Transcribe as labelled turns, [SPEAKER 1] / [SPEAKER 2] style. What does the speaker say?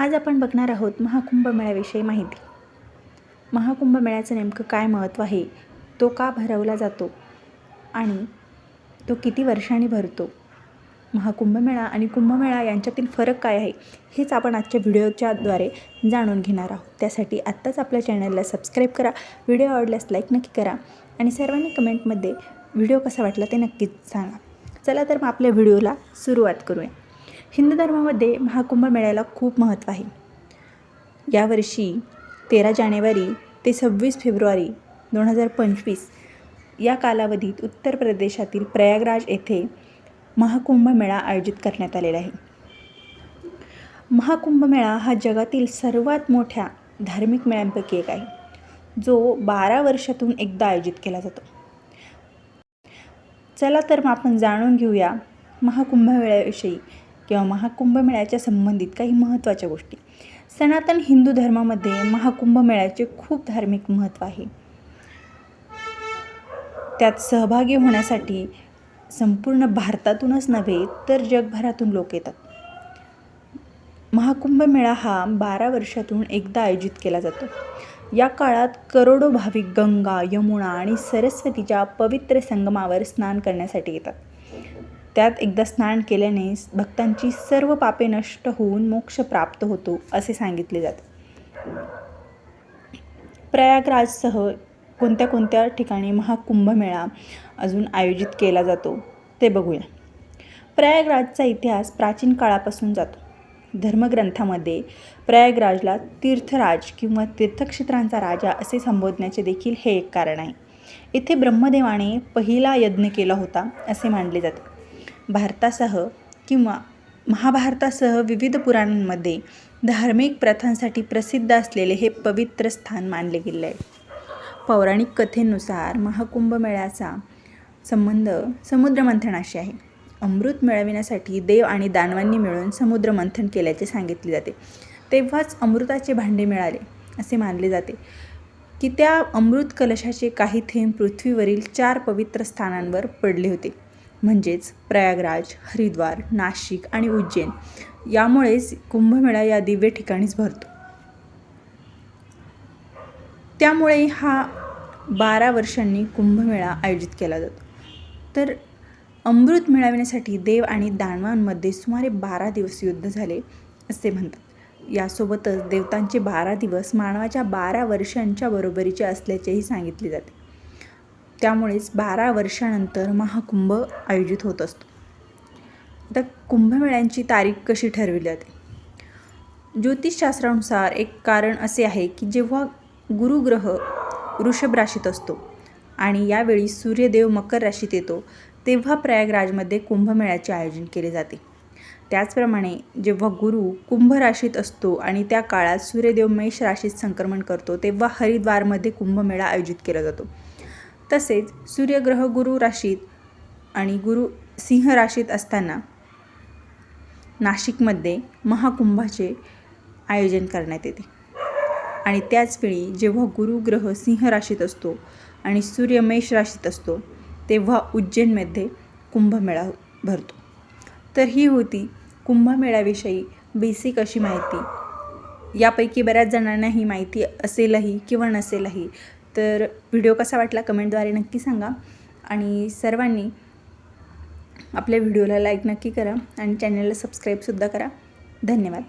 [SPEAKER 1] आज आपण बघणार आहोत महाकुंभमेळ्याविषयी माहिती. महाकुंभमेळ्याचं नेमकं काय महत्त्व आहे? तो का भरवला जातो? आणि तो किती वर्षांनी भरतो? महाकुंभमेळा आणि कुंभमेळा यांच्यातील फरक काय आहे? हेच आपण आजच्या व्हिडिओच्याद्वारे जाणून घेणार आहोत. त्यासाठी आत्ताच आपल्या चॅनलला सबस्क्राईब करा व्हिडिओ आवडल्यास लाईक नक्की करा आणि सर्वांनी कमेंटमध्ये व्हिडिओ कसा वाटला ते नक्कीच सांगा. चला तर मग आपल्या व्हिडिओला सुरुवात करूया. हिंदू धर्मामध्ये महाकुंभ मेळ्याला खूप महत्त्व आहे. यावर्षी तेरा जानेवारी ते सव्वीस फेब्रुवारी दोन हजार पंचवीस या कालावधीत उत्तर प्रदेशातील प्रयागराज येथे महाकुंभ मेळा आयोजित करण्यात आलेला आहे. महाकुंभ मेळा हा जगातील सर्वात मोठ्या धार्मिक मेळ्यांपैकी एक आहे जो बारा वर्षातून एकदा आयोजित केला जातो. चला तर मग आपण जाणून घेऊया महाकुंभमेळ्याविषयी किंवा महाकुंभमेळ्याच्या संबंधित काही महत्त्वाच्या गोष्टी. सनातन हिंदू धर्मामध्ये महाकुंभमेळ्याचे खूप धार्मिक महत्त्व आहे. त्यात सहभागी होण्यासाठी संपूर्ण भारतातूनच नव्हे तर जगभरातून लोक येतात. महाकुंभमेळा हा बारा वर्षातून एकदा आयोजित केला जातो. या काळात करोडो भाविक गंगा यमुना आणि सरस्वतीच्या पवित्र संगमावर स्नान करण्यासाठी येतात. त्यात एकदा स्नान केल्याने भक्तांची सर्व पापे नष्ट होऊन मोक्ष प्राप्त होतो असे सांगितले जाते. प्रयागराजसह कोणत्या कोणत्या ठिकाणी महाकुंभमेळा अजून आयोजित केला जातो ते बघूया. प्रयागराजचा इतिहास प्राचीन काळापासून जातो. धर्मग्रंथामध्ये प्रयागराजला तीर्थराज किंवा तीर्थक्षेत्रांचा राजा असे संबोधण्याचे देखील हे एक कारण आहे. इथे ब्रह्मदेवाने पहिला यज्ञ केला होता असे मानले जाते. भारतासह किंवा महाभारतासह विविध पुराणांमध्ये धार्मिक प्रथांसाठी प्रसिद्ध असलेले हे पवित्र स्थान मानले गेले आहे. पौराणिक कथेनुसार महाकुंभमेळ्याचा संबंध समुद्रमंथनाशी आहे. अमृत मिळविण्यासाठी देव आणि दानवांनी मिळून समुद्रमंथन केल्याचे सांगितले जाते. तेव्हाच अमृताचे भांडे मिळाले असे मानले जाते. की त्या अमृत कलशाचे काही थेंब पृथ्वीवरील चार पवित्र स्थानांवर पडले होते. म्हणजेच प्रयागराज हरिद्वार नाशिक आणि उज्जैन यामुळेच कुंभमेळा या दिव्य ठिकाणीच भरतो. त्यामुळे हा बारा वर्षांनी कुंभमेळा आयोजित केला जातो. तर अमृत मिळवण्यासाठी देव आणि दानवांमध्ये सुमारे बारा दिवस युद्ध झाले असे म्हणतात. यासोबतच देवतांचे बारा दिवस मानवाच्या बारा वर्षांच्या बरोबरीचे असल्याचेही सांगितले जाते. त्यामुळेच बारा वर्षानंतर महाकुंभ आयोजित होत असतो. आता कुंभमेळ्यांची तारीख कशी ठरवली जाते? ज्योतिषशास्त्रानुसार एक कारण असे आहे की जेव्हा गुरुग्रह वृषभ राशीत असतो आणि यावेळी सूर्यदेव मकर राशीत येतो तेव्हा प्रयागराजमध्ये कुंभमेळ्याचे आयोजन केले जाते. त्याचप्रमाणे जेव्हा गुरु कुंभ राशीत असतो आणि त्या काळात सूर्यदेव मेष राशीत संक्रमण करतो तेव्हा हरिद्वारमध्ये कुंभमेळा आयोजित केला जातो. तसेच सूर्यग्रह गुरु राशीत आणि गुरु सिंह राशीत असताना नाशिकमध्ये महाकुंभाचे आयोजन करण्यात येते. आणि त्याचवेळी जेव्हा गुरुग्रह सिंह राशीत असतो आणि सूर्य मेष राशीत असतो तेव्हा उज्जैनमध्ये कुंभमेळा भरतो. तर ही होती कुंभमेळ्याविषयी बेसिक अशी माहिती. यापैकी बऱ्याच जणांना ही माहिती असेलही किंवा नसेलही तर व्हिडिओ कसा वाटला कमेंटद्वारे नक्की सांगा. आणि सर्वांनी आपल्या व्हिडिओला लाईक नक्की करा आणि चॅनलला सबस्क्राईबसुद्धा करा. धन्यवाद.